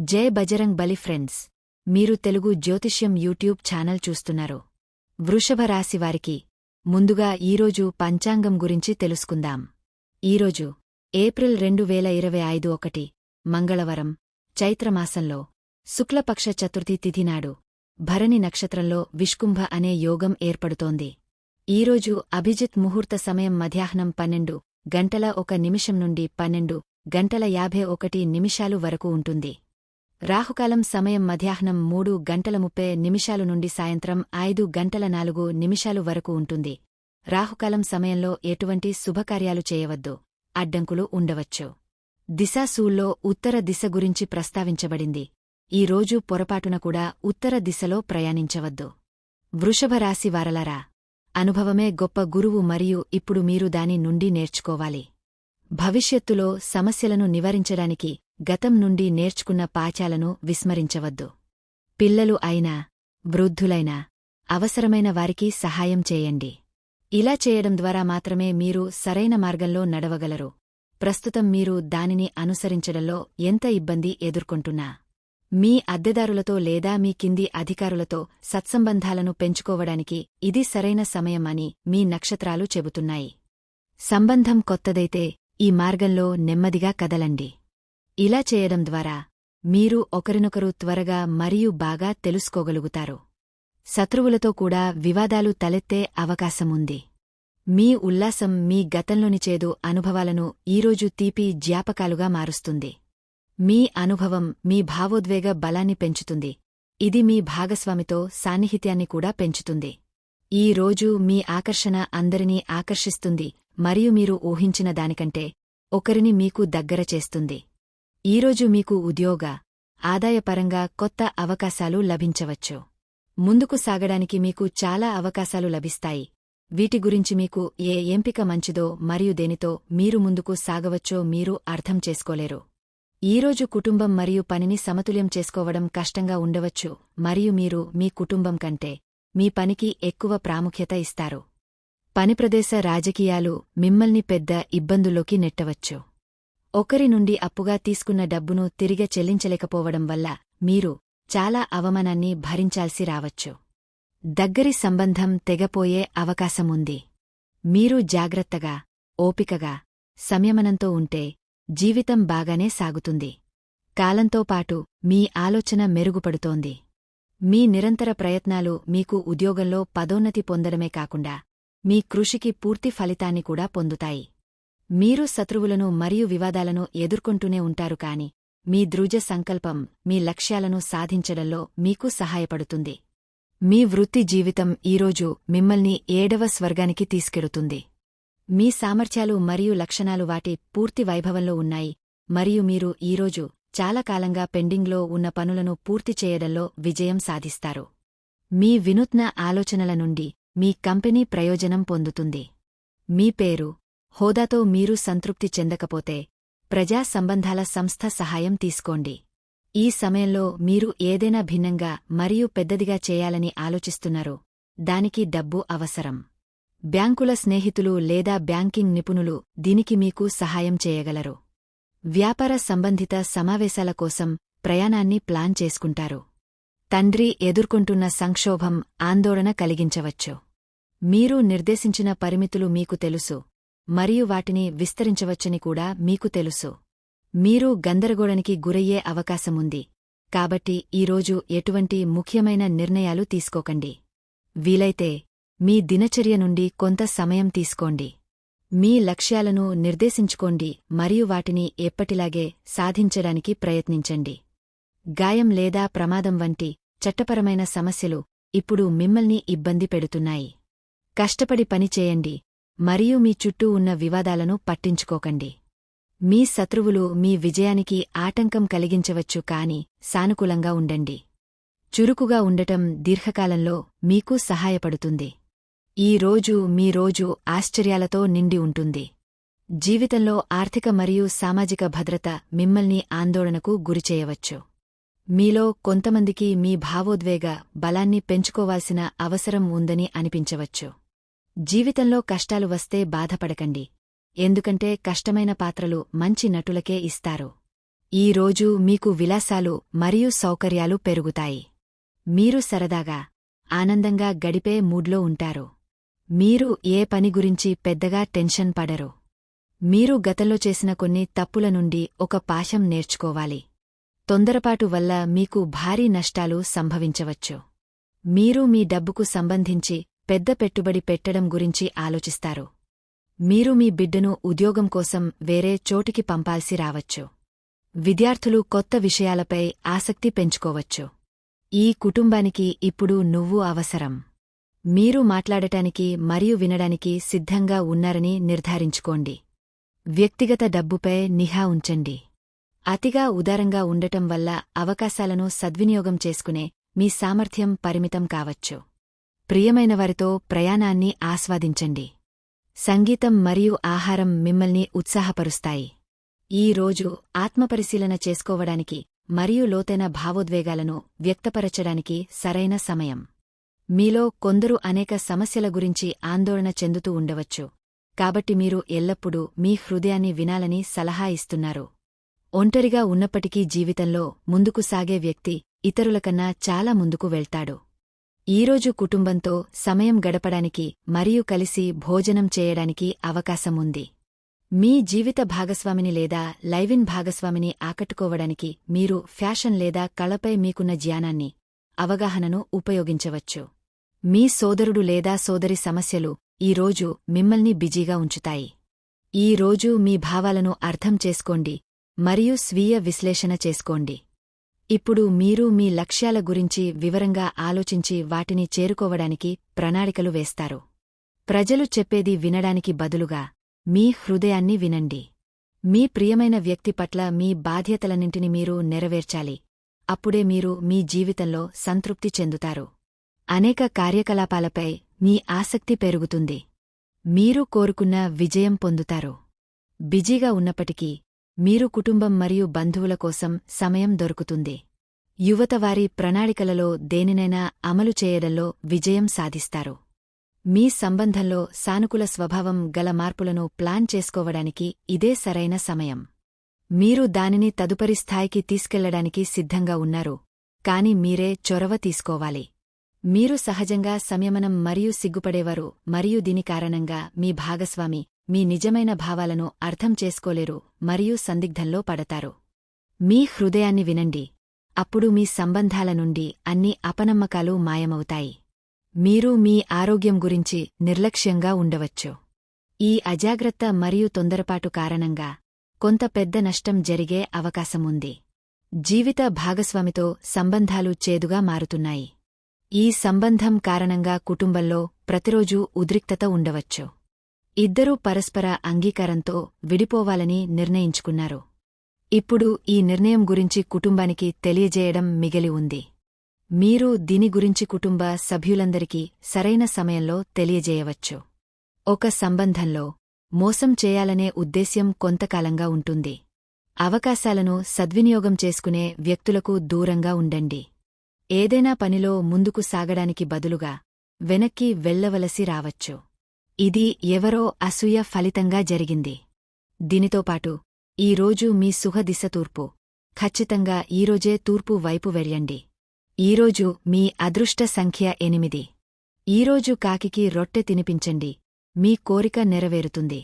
జై బజరంగ్ బలి ఫ్రెండ్స్. మీరు తెలుగు జ్యోతిష్యం యూట్యూబ్ ఛానల్ చూస్తున్నారు. వృషభ రాశి వారికి ముందుగా ఈరోజు పంచాంగం గురించి తెలుసుకుందాం. ఈరోజు ఏప్రిల్ రెండు వేల ఇరవై ఐదు ఒకటి మంగళవరం చైత్రమాసంలో శుక్లపక్ష చతుర్థి తిథినాడు భరణి నక్షత్రంలో విష్కుంభ అనే యోగం ఏర్పడుతోంది. ఈరోజు అభిజిత్ ముహూర్త సమయం మధ్యాహ్నం పన్నెండు గంటల ఒక నిమిషం నుండి పన్నెండు గంటల యాభై ఒకటి నిమిషాలు వరకు ఉంటుంది. రాహుకాలం సమయం మధ్యాహ్నం మూడు గంటల ముప్పై నిమిషాలు నుండి సాయంత్రం ఐదు గంటల నాలుగు నిమిషాలు వరకు ఉంటుంది. రాహుకాలం సమయంలో ఎటువంటి శుభకార్యాలు చేయవద్దు. అడ్డంకులు ఉండవచ్చు. దిశాసూల్లో ఉత్తర దిశ గురించి ప్రస్తావించబడింది. ఈ రోజు పొరపాటున కూడా ఉత్తర దిశలో ప్రయాణించవద్దు. వృషభరాశివారలరా అనుభవమే గొప్ప గురువు మరియు ఇప్పుడు మీరు దాని నుండి నేర్చుకోవాలి. భవిష్యత్తులో సమస్యలను నివారించడానికి గతం నుండి నేర్చుకున్న పాచాలను విస్మరించవద్దు. పిల్లలు అయినా వృద్ధులైనా అవసరమైన వారికి సహాయం చేయండి. ఇలా చేయడం ద్వారా మాత్రమే మీరు సరైన మార్గంలో నడవగలరు. ప్రస్తుతం మీరు దానిని అనుసరించడంలో ఎంత ఇబ్బంది ఎదుర్కొంటున్నా. మీ అద్దెదారులతో లేదా మీ కింది అధికారులతో సత్సంబంధాలను పెంచుకోవడానికి ఇది సరైన సమయం అని మీ నక్షత్రాలు చెబుతున్నాయి. సంబంధం కొత్తదైతే ఈ మార్గంలో నెమ్మదిగా కదలండి. ఇలా చేయడం ద్వారా మీరు ఒకరినొకరు త్వరగా మరియు బాగా తెలుసుకోగలుగుతారు. శత్రువులతో కూడా వివాదాలు తలెత్తే అవకాశముంది. మీ ఉల్లాసం మీ గతంలోని చేదు అనుభవాలను ఈరోజు తీపి జ్ఞాపకాలుగా మారుస్తుంది. మీ అనుభవం మీ భావోద్వేగ బలాన్ని పెంచుతుంది. ఇది మీ భాగస్వామితో సాన్నిహిత్యాన్ని కూడా పెంచుతుంది. ఈ రోజు మీ ఆకర్షణ అందరినీ ఆకర్షిస్తుంది మరియు మీరు ఊహించిన దానికంటే ఒకరిని మీకు దగ్గర చేస్తుంది. ఈరోజు మీకు ఉద్యోగ ఆదాయపరంగా కొత్త అవకాశాలు లభించవచ్చు. ముందుకు సాగడానికి మీకు చాలా అవకాశాలు లభిస్తాయి. వీటి గురించి మీకు ఏ ఎంపిక మంచిదో మరియు దేనితో మీరు ముందుకు సాగవచ్చో మీరు అర్థం చేసుకోలేరు. ఈరోజు కుటుంబం మరియు పనిని సమతుల్యం చేసుకోవడం కష్టంగా ఉండవచ్చు మరియు మీరు మీ కుటుంబం కంటే మీ పనికి ఎక్కువ ప్రాముఖ్యత ఇస్తారు. పనిప్రదేశ రాజకీయాలు మిమ్మల్ని పెద్ద ఇబ్బందుల్లోకి నెట్టవచ్చు. ఒకరి నుండి అప్పుగా తీసుకున్న డబ్బును తిరిగి చెల్లించలేకపోవడం వల్ల మీరు చాలా అవమానాన్ని భరించాల్సి రావచ్చు. దగ్గరి సంబంధం తెగపోయే అవకాశముంది. మీరు జాగ్రత్తగా ఓపికగా సంయమనంతో ఉంటే జీవితం బాగానే సాగుతుంది. కాలంతో పాటు మీ ఆలోచన మెరుగుపడుతోంది. మీ నిరంతర ప్రయత్నాలు మీకు ఉద్యోగంలో పదోన్నతి పొందడమే కాకుండా మీ కృషికి పూర్తి ఫలితాన్ని కూడా పొందుతాయి. మీరు శత్రువులను మరియు వివాదాలను ఎదుర్కొంటూనే ఉంటారు కాని మీ ధృజ సంకల్పం మీ లక్ష్యాలను సాధించడంలో మీకు సహాయపడుతుంది. మీ వృత్తి జీవితం ఈరోజు మిమ్మల్ని ఏడవ స్వర్గానికి తీసుకెడుతుంది మీ సామర్థ్యాలు మరియు లక్షణాలు వాటి పూర్తి వైభవంలో ఉన్నాయి మరియు మీరు ఈరోజు చాలా కాలంగా పెండింగ్లో ఉన్న పనులను పూర్తి చేయడంలో విజయం సాధిస్తారు. మీ వినూత్న ఆలోచనల నుండి మీ కంపెనీ ప్రయోజనం పొందుతుంది. మీ పేరు హోదాతో మీరు సంతృప్తి చెందకపోతే ప్రజా సంబంధాల సంస్థ సహాయం తీసుకోండి. ఈ సమయంలో మీరు ఏదైనా భిన్నంగా మరియు పెద్దదిగా చేయాలని ఆలోచిస్తున్నారు. దానికి డబ్బు అవసరం. బ్యాంకుల స్నేహితులు లేదా బ్యాంకింగ్ నిపుణులు దీనికి మీకు సహాయం చేయగలరు. వ్యాపార సంబంధిత సమావేశాల కోసం ప్రయాణాన్ని ప్లాన్ చేసుకుంటారు. తండ్రి ఎదుర్కొంటున్న సంక్షోభం ఆందోళన కలిగించవచ్చు. మీరు నిర్దేశించిన పరిమితులు మీకు తెలుసు. మరియు వాటిని విస్తరించవచ్చని కూడా మీకు తెలుసు. మీరు గందరగోళనికి గురయ్యే అవకాశముంది. కాబట్టి ఈరోజు ఎటువంటి ముఖ్యమైన నిర్ణయాలు తీసుకోకండి. వీలైతే మీ దినచర్య నుండి కొంత సమయం తీసుకోండి. మీ లక్ష్యాలను నిర్దేశించుకోండి మరియు వాటిని ఎప్పటిలాగే సాధించడానికి ప్రయత్నించండి. గాయం లేదా ప్రమాదం వంటి చట్టపరమైన సమస్యలు ఇప్పుడు మిమ్మల్ని ఇబ్బంది పెడుతున్నాయి. కష్టపడి పనిచేయండి మరియు మీ చుట్టూ ఉన్న వివాదాలను పట్టించుకోకండి. మీ శత్రువులు మీ విజయానికి ఆటంకం కలిగించవచ్చు కాని సానుకూలంగా ఉండండి. చురుకుగా ఉండటం దీర్ఘకాలంలో మీకు సహాయపడుతుంది. ఈ రోజు మీ రోజు ఆశ్చర్యాలతో నిండి ఉంటుంది. జీవితంలో ఆర్థిక మరియు సామాజిక భద్రత మిమ్మల్ని ఆందోళనకు గురిచేయవచ్చు. మీలో కొంతమందికి మీ భావోద్వేగ బలాన్ని పెంచుకోవాల్సిన అవసరం ఉందని అనిపించవచ్చు. జీవితంలో కష్టాలు వస్తే బాధపడకండి. ఎందుకంటే కష్టమైన పాత్రలు మంచి నటులకే ఇస్తారు. ఈ రోజు మీకు విలాసాలు మరియు సౌకర్యాలు పెరుగుతాయి. మీరు సరదాగా ఆనందంగా గడిపే మూడ్లో ఉంటారు. మీరు ఏ పని గురించి పెద్దగా టెన్షన్ పడరు. మీరు గతంలో చేసిన కొన్ని తప్పుల నుండి ఒక పాశం నేర్చుకోవాలి. తొందరపాటు వల్ల మీకు భారీ నష్టాలు సంభవించవచ్చు. మీరు మీ డబ్బుకు సంబంధించి పెద్ద పెట్టుబడి పెట్టడం గురించి ఆలోచిస్తారు. మీరు మీ బిడ్డను ఉద్యోగం కోసం వేరే చోటికి పంపాల్సి రావచ్చు. విద్యార్థులు కొత్త విషయాలపై ఆసక్తి పెంచుకోవచ్చు. ఈ కుటుంబానికి ఇప్పుడు నువ్వు అవసరం. మీరు మాట్లాడటానికి మరియు వినడానికి సిద్ధంగా ఉన్నారని నిర్ధారించుకోండి. వ్యక్తిగత డబ్బుపై నిహా ఉంచండి. అతిగా ఉదారంగా ఉండటం వల్ల అవకాశాలను సద్వినియోగం చేసుకునే మీ సామర్థ్యం పరిమితం కావచ్చు. ప్రియమైనవారితో ప్రయాణాన్ని ఆస్వాదించండి. సంగీతం మరియు ఆహారం మిమ్మల్ని ఉత్సాహపరుస్తాయి. ఈ రోజు ఆత్మపరిశీలన చేసుకోవడానికి మరియు లోతైన భావోద్వేగాలను వ్యక్తపరచడానికి సరైన సమయం. మీలో కొందరు అనేక సమస్యల గురించి ఆందోళన చెందుతూ ఉండవచ్చు. కాబట్టి మీరు ఎల్లప్పుడూ మీ హృదయాన్ని వినాలని సలహా ఇస్తున్నారు. ఒంటరిగా ఉన్నప్పటికీ జీవితంలో ముందుకు సాగే వ్యక్తి ఇతరులకన్నా చాలా ముందుకు వెళ్తాడు. ఈరోజు కుటుంబంతో సమయం గడపడానికి మరియు కలిసి భోజనం చేయడానికి అవకాశముంది. మీ జీవిత భాగస్వామిని లేదా లైవిన్ భాగస్వామిని ఆకట్టుకోవడానికి మీరు ఫ్యాషన్ లేదా కళపై మీకున్న జ్ఞానాన్ని అవగాహనను ఉపయోగించవచ్చు. మీ సోదరుడు లేదా సోదరి సమస్యలు ఈ రోజు మిమ్మల్ని బిజీగా ఉంచుతాయి. ఈ రోజు మీ భావాలను అర్థం చేసుకోండి మరియు స్వీయ విశ్లేషణ చేసుకోండి. ఇప్పుడు మీరు మీ లక్ష్యాల గురించి వివరంగా ఆలోచించి వాటిని చేరుకోవడానికి ప్రణాళికలు వేస్తారు. ప్రజలు చెప్పేది వినడానికి బదులుగా మీ హృదయాన్ని వినండి. మీ ప్రియమైన వ్యక్తి పట్ల మీ బాధ్యతలన్నింటిని మీరు నెరవేర్చాలి. అప్పుడే మీరు మీ జీవితంలో సంతృప్తి చెందుతారు. అనేక కార్యకలాపాలపై మీ ఆసక్తి పెరుగుతుంది. మీరు కోరుకున్న విజయం పొందుతారు. బిజీగా ఉన్నప్పటికీ మీరు కుటుంబం మరియు బంధువుల కోసం సమయం దొరుకుతుంది. యువత వారి ప్రణాళికలలో దేనినైనా అమలు చేయడంలో విజయం సాధిస్తారు. మీ సంబంధంలో సానుకూల స్వభావం గల మార్పులను ప్లాన్ చేసుకోవడానికి ఇదే సరైన సమయం. మీరు దానిని తదుపరి స్థాయికి తీసుకెళ్ళడానికి సిద్ధంగా ఉన్నారు కాని మీరే చొరవ తీసుకోవాలి. మీరు సహజంగా సంయమనం మరియు సిగ్గుపడేవారు మరియు దీని కారణంగా మీ భాగస్వామి మీ నిజమైన భావాలను అర్థం చేసుకోలేరు మరియు సందిగ్ధంలో పడతారు. మీ హృదయాన్ని వినండి. అప్పుడు మీ సంబంధాల నుండి అన్ని అపనమ్మకాలు మాయమవుతాయి. మీరు మీ ఆరోగ్యం గురించి నిర్లక్ష్యంగా ఉండవచ్చు. ఈ అజాగ్రత్త మరియు తొందరపాటు కారణంగా కొంత పెద్ద నష్టం జరిగే అవకాశముంది జీవిత భాగస్వామితో సంబంధాలు చేదుగా మారుతున్నాయి. ఈ సంబంధం కారణంగా కుటుంబంలో ప్రతిరోజూ ఉద్రిక్తత ఉండవచ్చు. ఇద్దరూ పరస్పర అంగీకారంతో విడిపోవాలని నిర్ణయించుకున్నారు. ఇప్పుడు ఈ నిర్ణయం గురించి కుటుంబానికి తెలియజేయడం మిగిలి ఉంది. మీరు దీని గురించి కుటుంబ సభ్యులందరికీ సరైన సమయంలో తెలియజేయవచ్చు. ఒక సంబంధంలో మోసం చేయాలనే ఉద్దేశ్యం కొంతకాలంగా ఉంటుంది. అవకాశాలను సద్వినియోగం చేసుకునే వ్యక్తులకు దూరంగా ఉండండి. ఏదైనా పనిలో ముందుకు సాగడానికి బదులుగా వెనక్కి వెళ్ళవలసి రావచ్చు. ఇది ఎవరో అసూయ ఫలితంగా జరిగింది. దీనితోపాటు ఈరోజు మీ సుఖదిశ తూర్పు. ఖచ్చితంగా ఈరోజే తూర్పు వైపు వెళ్ళండి ఈరోజు మీ అదృష్ట సంఖ్య ఎనిమిది. ఈరోజు కాకికి రొట్టె తినిపించండి. మీ కోరిక నెరవేరుతుంది.